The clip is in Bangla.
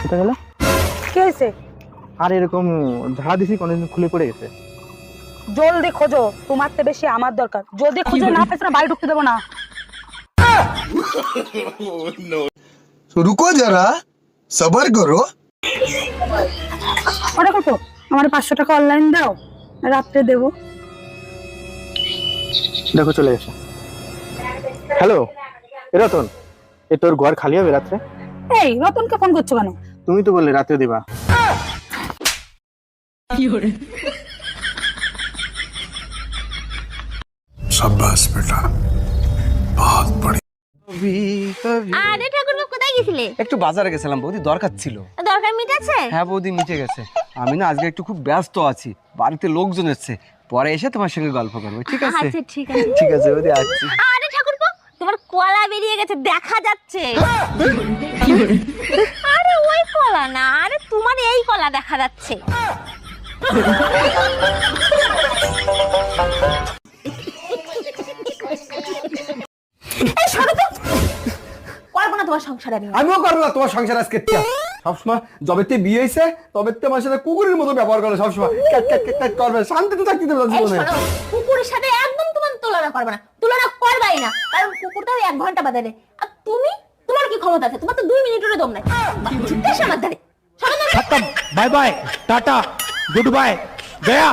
কোথায় গেল? আর এরকম ঝাড়া দিছি খুলে পড়ে গেছে। জলদি খোঁজো তোমার তো বেশি আমার দরকার। না বাড়ি ঢুকতে দেবো না। রুকো যারা সবার করো। ওটা কত? আমার পাঁচশো টাকা অনলাইন দাও রাত্রে দেবো। দেখো চলে গেছে হ্যালো এ রতন এ তোর ঘর খালি হবে রাত্রে? এই রতনকে ফোন করছ কেন? তুমি তো বললে রাতে দিবা। সাব্বাস বেটা। বহুত বড় আরে ঠাকুর কোথায় গেছিলে? একটু বাজারে গেছিলাম বৌদি দরকার ছিল। দরকার মিটেছে হ্যাঁ বৌদি মিটে গেছে। আমি না আজকে একটু খুব ব্যস্ত আছি বাড়িতে লোকজন এসেছে। পরে এসে তোমার সঙ্গে গল্প করব ঠিক আছে? আচ্ছা, ঠিক আছে। ঠিক আছে বৌদি আসছি। তোমার কলা বেরিয়ে গেছে দেখা যাচ্ছে। আরে ওই কলা না আরে তোমার এই কলা দেখা যাচ্ছে। এই সরো তো। করব না তোমার সংসারে আমি। আমিও করব না তোমার সংসার আজকে। সবসময় যবে তে বিয়ে হয়েছে তবে তে আমার সাথে কুকুরের মতো ব্যবহার করে সবসময়। ক্যাট ক্যাট ক্যাট ক্যাট করবে শান্তিতে থাকতে দেবে না জীবনে। কুকুরের সাথে একদম তোমার তুলনা করবে না। তুলনা পারবাই না। কারণ কুকুরটাও এক ঘণ্টা বাঁধারে আর তুমি? তোমার কি ক্ষমতা আছে? তোমার তো দুই মিনিটেরও দম নাই। ছুটতে আমার ধারে। Bye bye. Tata. Good bye. Gaya.